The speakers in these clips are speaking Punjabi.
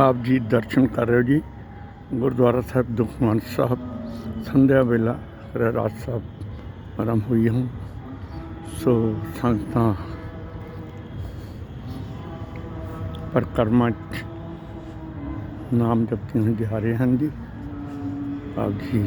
ਆਪ ਜੀ ਦਰਸ਼ਨ ਕਰ ਰਹੇ ਹੋ ਜੀ। ਗੁਰਦੁਆਰਾ ਸਾਹਿਬ ਦੁਖਮਨ ਸਾਹਿਬ, ਸੰਧਿਆ ਵੇਲਾ ਰਹਿਰਾਜ ਸਾਹਿਬ ਆਰੰਭ ਹੋਈ ਹੁਣ। ਸੋ ਸੰਗਤਾਂ ਪਰਿਕਰਮਾ 'ਚ ਨਾਮ ਜਪਦੇ ਜਾ ਰਹੇ ਹਨ ਜੀ। ਆਪ ਜੀ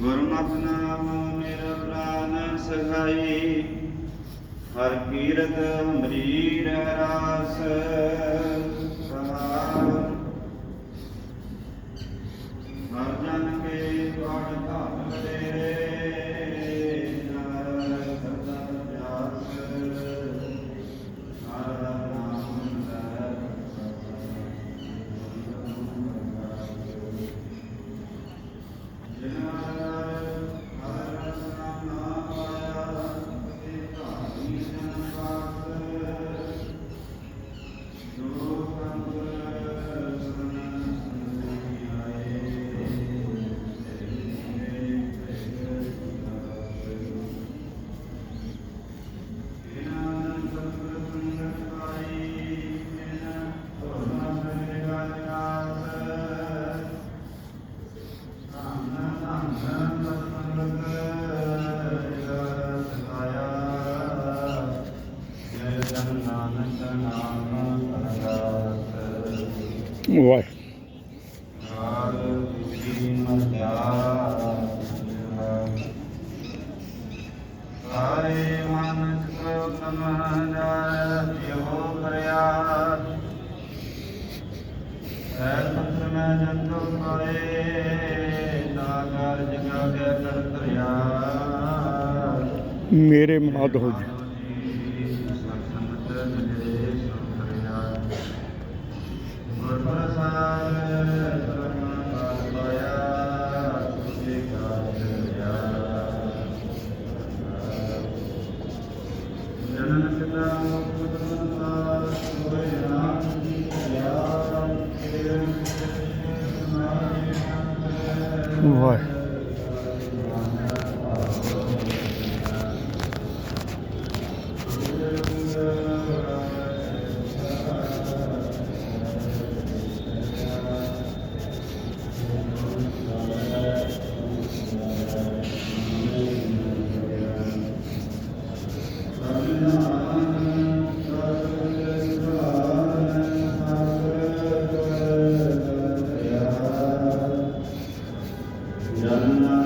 ਗੁਰਮਤਿ ਨਾਮ ਮੇਰਾ ਪ੍ਰਾਨ ਸਖਾਈ ਹਰ ਕੀਰਤ ਹਮਰੀ ਰਹਿ ਰਾਸ। ਸਹਾਰ ਵਾਹਿਗੁਰੂ ਸਾਰੇ ਮਨ ਚਿਤ ਤਨ ਜਾਇ ਜਿਉ ਪ੍ਰਯਾਸ ਮੈਂ ਜੰਤੁ ਪਾਏ ਤਾ ਕਾਰਜ ਕਾ ਗਿਆ ਮੇਰੇ ਮਾਦ ਹੋ ਜੀ। ジャンナ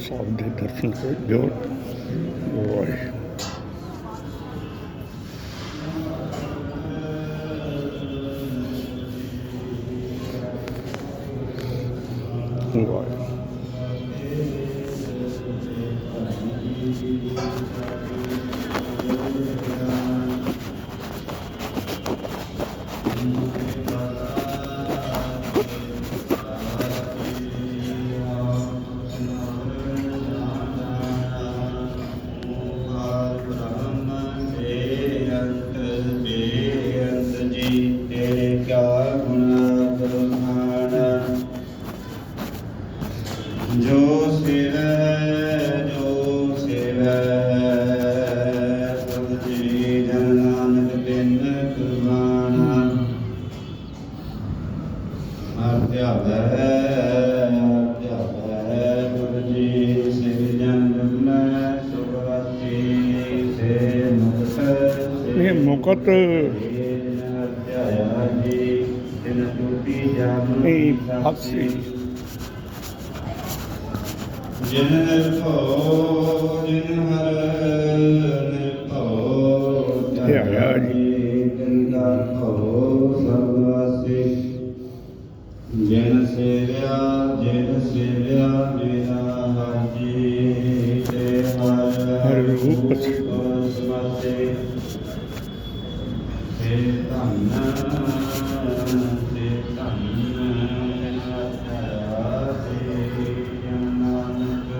ਸਾਹਿਬ ਦੇ ਦਰਸ਼ਨ ਕਰੋ ਜੋਤ ਵਾਹਿਗੁਰੂ ਵਾਹਿਗੁਰੂ ਜੋ ਅਧਿਆਵੈ ਅਧਿਆਵੈ ਗੁਰੂ ਜੀ ਸਿਵ ਜਨ ਜੁਗਮੈ ਸੁਭਵਤੀ ਸੇ ਮੁਕਤ ਇਹ ਮੁਕਤ ਅਧਿਆਇਆ ਜੀ ਤਿਨ ਟੂਟੀ ਜਾਮ ਇਹ ਫਾਸੀ ਜਿਨ ਨਿਰਭਉ ਜਿਨ ਹਰ ਨਿਰਭਉ ਧਿਆਇਆ ਜੀ। ਤਿਨ ਦਾ ਭਉ ਸਭ ਵਾਸੀ। ਜਿਨ ਸੇਵਿਆ ਜਿਨ ਸੇਵਿਆ ਮੇਰਾ ਹਾਜੀ ਤੇ ਹਰ ਰੂਪ ਸਮਤੇ ਤੇ ਧੰਨ ਤੇ ਧੰਨ ਤੇ ਨਾਨਕ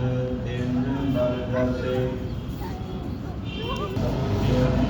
ਦਿਨ ਬਰਦਸੇ